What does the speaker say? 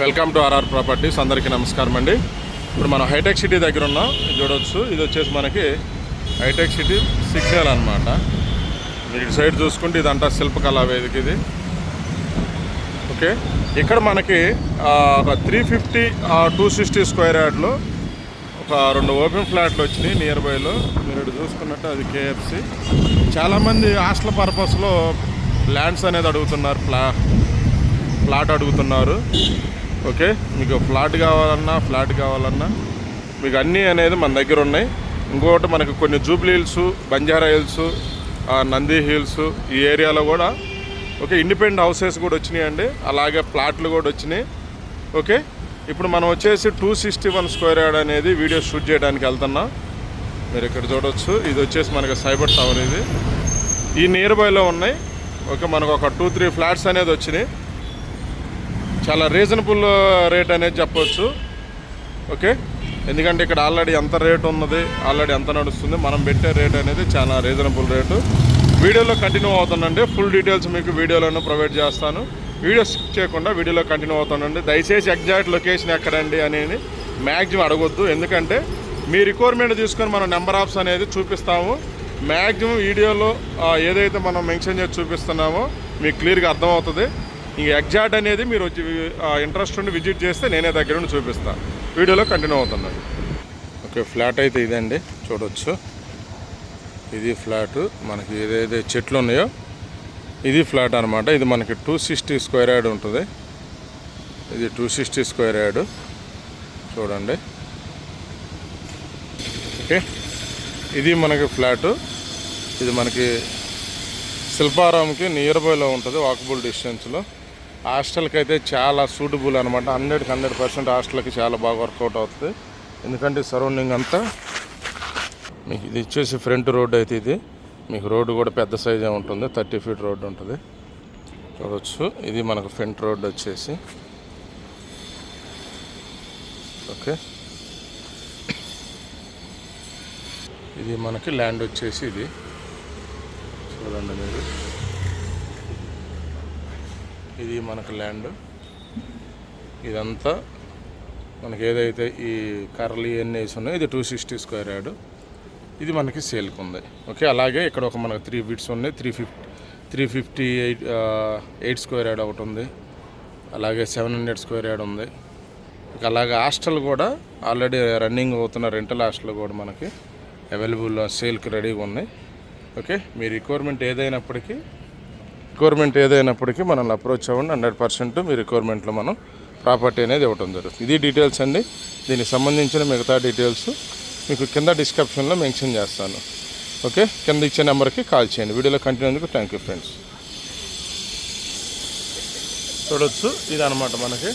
Welcome to RR properties. అందరికీ నమస్కారం అండి. ఇప్పుడు మనం హైటెక్ సిటీ దగ్గర ఉన్నాం చూడవచ్చు చూడొచ్చు. ఇది వచ్చేసి మనకి హైటెక్ సిటీ సిగ్నల్ అనమాట మీరు ఇటు సైడ్ చూసుకుంటే ఇదంతా శిల్పకళా వేదిక ఇది. ఓకే? ఇక్కడ మనకి ఒక three fifty two sixty square యార్డ్లో ఒక రెండు ఓపెన్ ఫ్లాట్లు వచ్చినాయి నియర్ బైలో. మీరు ఇటు చూసుకున్నట్టు అది కేఎఫ్సి చాలామంది హాస్టల్ పర్పస్లో ల్యాండ్స్ అనేది అడుగుతున్నారు ఫ్లా ఫ్లాట్ అడుగుతున్నారు. ఓకే? మీకు ఫ్లాట్ కావాలన్నా ఫ్లాట్ కావాలన్నా మీకు అన్నీ అనేది మన దగ్గర ఉన్నాయి. ఇంకొకటి మనకు కొన్ని Jubilee Hills Banjara Hills Nandi Hills ఈ ఏరియాలో కూడా ఓకే ఇండిపెండెంట్ హౌసెస్ కూడా వచ్చినాయండి. అలాగే ప్లాట్లు కూడా వచ్చినాయి. ఓకే? ఇప్పుడు మనం వచ్చేసి two sixty one square yard అనేది వీడియో షూట్ చేయడానికి వెళ్తున్నాం. మీరు ఇక్కడ చూడొచ్చు. ఇది వచ్చేసి మనకి సైబర్ టవర్ ఇది. ఈ నియర్ బైలో ఉన్నాయి. ఓకే మనకు ఒక టూ త్రీ ఫ్లాట్స్ అనేది వచ్చినాయి. చాలా రీజనబుల్ రేట్ అనేది చెప్పవచ్చు ఓకే ఎందుకంటే ఇక్కడ ఆల్రెడీ ఎంత రేట్ ఉన్నది ఆల్రెడీ ఎంత నడుస్తుంది మనం పెట్టే రేట్ అనేది చాలా రీజనబుల్ రేటు వీడియోలో కంటిన్యూ అవుతానండి ఫుల్ డీటెయిల్స్ మీకు వీడియోలోనే ప్రొవైడ్ చేస్తాను. వీడియో స్కిప్ చేయకుండా వీడియోలో కంటిన్యూ అవుతానండి దయచేసి ఎగ్జాక్ట్ లొకేషన్ ఎక్కడండి అనేది మ్యాక్సిమం అడగొద్దు. ఎందుకంటే మీ రిక్వైర్మెంట్ తీసుకొని మనం నెంబర్ ఆఫ్స్ అనేది చూపిస్తాము. మ్యాక్సిమం వీడియోలో ఏదైతే మనం మెన్షన్ చేసి చూపిస్తున్నామో మీకు క్లియర్గా అర్థమవుతుంది. ఇంక ఎగ్జాక్ట్ అనేది మీరు వచ్చి ఇంట్రెస్ట్ ఉండి విజిట్ చేస్తే నేనే దగ్గర నుండి చూపిస్తాను వీడియోలో కంటిన్యూ అవుతున్నాను ఓకే ఫ్లాట్ అయితే ఇదండి చూడొచ్చు. ఇది ఫ్లాట్ మనకి ఏదైతే చెట్లు ఉన్నాయో ఇది ఫ్లాట్ అనమాట ఇది మనకి టూ సిక్స్టీ స్క్వేర్ యార్డ్ ఉంటుంది. ఇది టూ సిక్స్టీ స్క్వేర్ యార్డ్ చూడండి. ఓకే ఇది మనకి ఫ్లాటు ఇది మనకి శిల్పారాంకి నియర్ బైలో ఉంటుంది వాకబుల్ డిస్టెన్స్లో హాస్టల్కి అయితే చాలా సూటబుల్ అనమాట హండ్రెడ్కి హండ్రెడ్ పర్సెంట్ హాస్టల్కి చాలా బాగా వర్కౌట్ అవుతుంది. ఎందుకంటే సరౌండింగ్ అంతా మీకు ఇది ఇచ్చేసి ఫ్రంట్ రోడ్ అయితే ఇది. మీకు రోడ్డు కూడా పెద్ద సైజే ఉంటుంది. థర్టీ ఫీట్ రోడ్డు ఉంటుంది. చూడవచ్చు ఇది మనకు ఫ్రంట్ రోడ్ వచ్చేసి. ఓకే. ఇది మనకి ల్యాండ్ వచ్చేసి ఇది. చూడండి మీరు. ఇది మనకు ల్యాండ్. ఇదంతా మనకి ఏదైతే ఈ కర్రలు ఇవన్నీ వేసి ఉన్నాయో ఇది టూ సిక్స్టీ స్క్వేర్ యార్డ్. ఇది మనకి సేల్కి ఉంది. ఓకే అలాగే ఇక్కడ ఒక మనకు త్రీ బిట్స్ ఉన్నాయి. Three fifty three fifty eight eight square yard ఒకటి ఉంది. అలాగే సెవెన్ హండ్రెడ్ స్క్వేర్ యార్డ్ ఉంది. ఇక అలాగే హాస్టల్ కూడా ఆల్రెడీ రన్నింగ్ అవుతున్న రెంటల్ హాస్టల్ కూడా మనకి అవైలబుల్ సేల్కి రెడీగా ఉన్నాయి. ఓకే మీ రిక్వైర్మెంట్ ఏదైనప్పటికీ రిక్వైర్మెంట్ ఏదైనప్పటికీ మనల్ని అప్రోచ్ అవ్వండి హండ్రెడ్ పర్సెంట్ మీ రిక్వైర్మెంట్లో మనం ప్రాపర్టీ అనేది ఇవ్వటం జరుగుతుంది. ఇది డీటెయిల్స్ అండి. దీనికి సంబంధించిన మిగతా డీటెయిల్స్ మీకు కింద డిస్క్రిప్షన్లో మెన్షన్ చేస్తాను. ఓకే? కింద ఇచ్చే నెంబర్కి కాల్ చేయండి. వీడియోలో కంటిన్యూ అందుకు థ్యాంక్ యూ ఫ్రెండ్స్. చూడొచ్చు. ఇది మనకి.